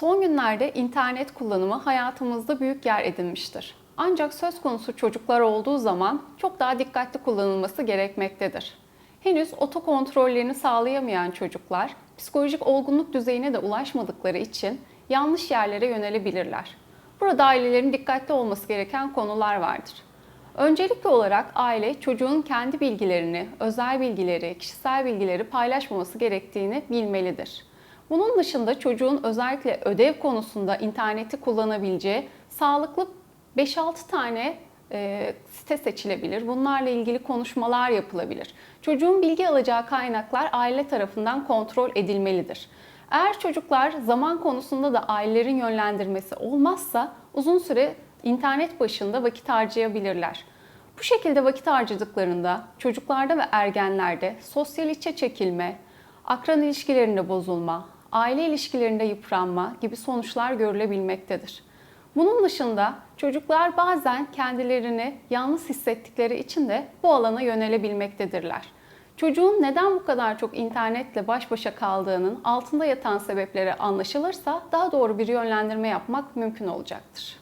Son günlerde internet kullanımı hayatımızda büyük yer edinmiştir. Ancak söz konusu çocuklar olduğu zaman çok daha dikkatli kullanılması gerekmektedir. Henüz otokontrollerini sağlayamayan çocuklar psikolojik olgunluk düzeyine de ulaşmadıkları için yanlış yerlere yönelebilirler. Burada ailelerin dikkatli olması gereken konular vardır. Öncelikli olarak aile çocuğun kendi bilgilerini, özel bilgileri, kişisel bilgileri paylaşmaması gerektiğini bilmelidir. Bunun dışında çocuğun özellikle ödev konusunda interneti kullanabileceği sağlıklı 5-6 tane e, site seçilebilir. Bunlarla ilgili konuşmalar yapılabilir. Çocuğun bilgi alacağı kaynaklar aile tarafından kontrol edilmelidir. Eğer çocuklar zaman konusunda da ailelerin yönlendirmesi olmazsa uzun süre internet başında vakit harcayabilirler. Bu şekilde vakit harcadıklarında çocuklarda ve ergenlerde sosyal içe çekilme, akran ilişkilerinde bozulma, aile ilişkilerinde yıpranma gibi sonuçlar görülebilmektedir. Bunun dışında çocuklar bazen kendilerini yalnız hissettikleri için de bu alana yönelebilmektedirler. Çocuğun neden bu kadar çok internetle baş başa kaldığının altında yatan sebepleri anlaşılırsa daha doğru bir yönlendirme yapmak mümkün olacaktır.